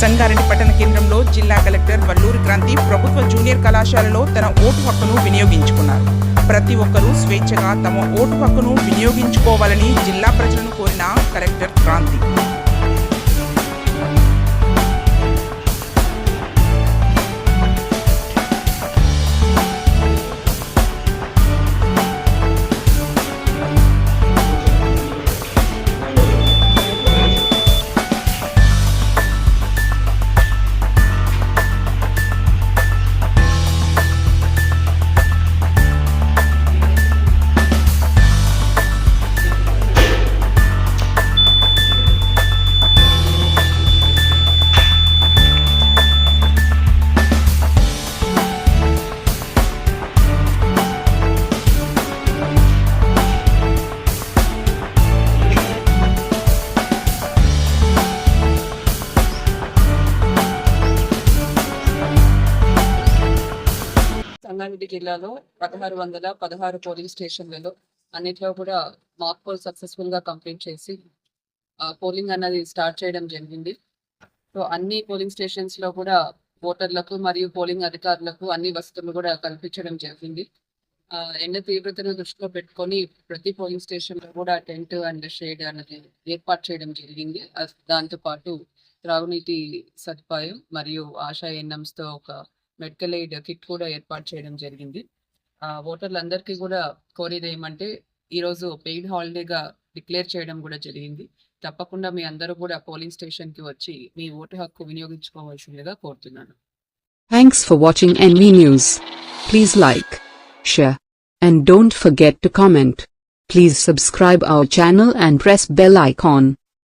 సంగారెడ్డి పట్టణ కేంద్రంలో జిల్లా కలెక్టర్ వల్లూరి క్రాంతి ప్రభుత్వ జూనియర్ కళాశాలలో తన ఓటు హక్కును వినియోగించుకున్నారు. ప్రతి ఒక్కరూ స్వేచ్ఛగా తమ ఓటు హక్కును వినియోగించుకోవాలని జిల్లా ప్రజలను కోరిన కలెక్టర్ క్రాంతి. సంగారెడ్డి జిల్లాలో పదహారు వందల పదహారు పోలింగ్ స్టేషన్లలో అన్నిట్లో కూడా మాక్ పోల్ సక్సెస్ఫుల్గా కంప్లీట్ చేసి పోలింగ్ అన్నది స్టార్ట్ చేయడం జరిగింది. సో అన్ని పోలింగ్ స్టేషన్స్లో కూడా ఓటర్లకు మరియు పోలింగ్ అధికారులకు అన్ని వసతులు కూడా కల్పించడం జరిగింది. ఎండ తీవ్రతను దృష్టిలో పెట్టుకొని ప్రతి పోలింగ్ స్టేషన్లో కూడా టెంట్ అండ్ షేడ్ అనేది ఏర్పాటు చేయడం జరిగింది. దాంతో పాటు త్రాగునీటి సదుపాయం మరియు ఆశా ఎన్ఎంస్తో ఒక మెడికల్ ఎయిడ్ కిట్ కూడా ఏర్పాటు చేయడం జరిగింది. ఆ ఓటర్లందరికీ కూడా కోరేది ఏమంటే ఈరోజు పెయిడ్ హాలిడేగా డిక్లేర్ చేయడం కూడా జరిగింది. తప్పకుండా మీ అందరూ కూడా పోలింగ్ స్టేషన్కి వచ్చి మీ ఓటు హక్కు వినియోగించుకోవాల్సిందిగా కోరుతున్నాను. Thanks for watching NV news please like share and don't forget to comment Please subscribe our channel and press bell icon.